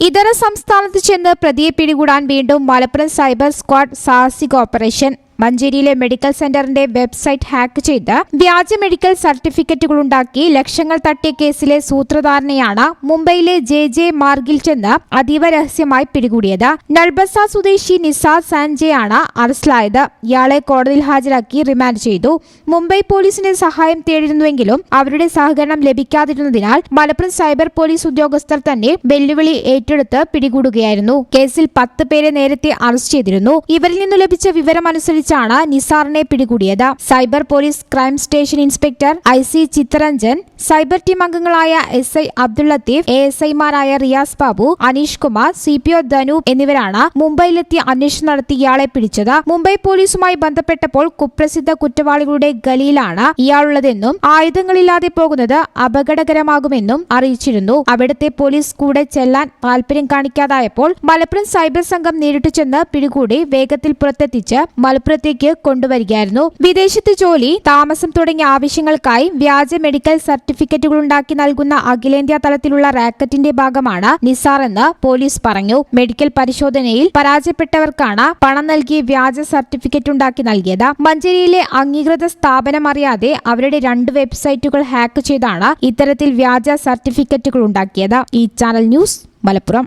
ഇതര സംസ്ഥാനത്ത് ചെന്ന് പ്രതിയെ പിടികൂടാൻ വീണ്ടും മലപ്പുറം സൈബർ സ്ക്വാഡ് സാഹസിക ഓപ്പറേഷൻ. മഞ്ചേരിയിലെ മെഡിക്കൽ സെന്ററിന്റെ വെബ്സൈറ്റ് ഹാക്ക് ചെയ്ത് വ്യാജ മെഡിക്കൽ സർട്ടിഫിക്കറ്റുകൾ ഉണ്ടാക്കി ലക്ഷങ്ങൾ തട്ടിയ കേസിലെ സൂത്രധാരനെയാണ് മുംബൈയിലെ ജെ ജെ മാർഗിൽ ചെന്ന് അതീവ രഹസ്യമായി പിടികൂടിയത്. നൽബസ സ്വദേശി നിസാദ് സാൻജെ ആണ് അറസ്റ്റിലായത്. ഇയാളെ കോടതിയിൽ ഹാജരാക്കി റിമാൻഡ് ചെയ്തു. മുംബൈ പോലീസിന്റെ സഹായം തേടിയിരുന്നുവെങ്കിലും അവരുടെ സഹകരണം ലഭിക്കാതിരുന്നതിനാൽ മലപ്പുറം സൈബർ പോലീസ് ഉദ്യോഗസ്ഥർ തന്നെ വെല്ലുവിളി ഏറ്റെടുത്ത് പിടികൂടുകയായിരുന്നു. കേസിൽ പത്ത് പേരെ നേരത്തെ അറസ്റ്റ് ചെയ്തിരുന്നു. ഇവരിൽ നിന്നു ലഭിച്ച വിവരമനുസരിച്ചാണ് നിസാറിനെ പിടികൂടിയത്. Cyber police crime station inspector I C Chitharanjan cyber team അംഗങ്ങളായ S I Abdul Latheef A S ഐമാരായ Riyas Babu Aneesh Kumar C P O Dhanoop എന്നിവരാണ് മുംബൈയിലെത്തി അന്വേഷണം നടത്തി ഇയാളെ പിടിച്ചത്. മുംബൈ പോലീസുമായി ബന്ധപ്പെട്ടപ്പോൾ കുപ്രസിദ്ധ കുറ്റവാളികളുടെ ഗലിയിലാണ് ഇയാളുള്ളതെന്നും ആയുധങ്ങളില്ലാതെ പോകുന്നത് അപകടകരമാകുമെന്നും അറിയിച്ചിരുന്നു. അവിടുത്തെ പോലീസ് കൂടെ ചെല്ലാൻ താല്പര്യം കാണിക്കാതായപ്പോൾ മലപ്പുറം സൈബർ സംഘം നേരിട്ട് ചെന്ന് പിടികൂടി വേഗത്തിൽ പുറത്തെത്തിച്ച് മലപ്പുറത്തേക്ക് കൊണ്ടുവരികയായിരുന്നു. വിദേശത്ത് ജോലി താമസം തുടങ്ങിയ ആവശ്യങ്ങൾക്കായി വ്യാജ മെഡിക്കൽ സർട്ടിഫിക്കറ്റുകൾ ഉണ്ടാക്കി നൽകുന്ന അഖിലേന്ത്യാ തലത്തിലുള്ള റാക്കറ്റിന്റെ ഭാഗമാണ് നിസാർ എന്ന് പോലീസ് പറഞ്ഞു. മെഡിക്കൽ പരിശോധനയിൽ പരാജയപ്പെട്ടവർക്കാണ് പണം നൽകി വ്യാജ സർട്ടിഫിക്കറ്റ് ഉണ്ടാക്കി നൽകിയത്. മഞ്ചേരിയിലെ അംഗീകൃത സ്ഥാപനം അറിയാതെ അവരുടെ രണ്ട് വെബ്സൈറ്റുകൾ ഹാക്ക് ചെയ്താണ് ഇത്തരത്തിൽ വ്യാജ സർട്ടിഫിക്കറ്റുകൾ ഉണ്ടാക്കിയത്. ഈ channel news Malappuram.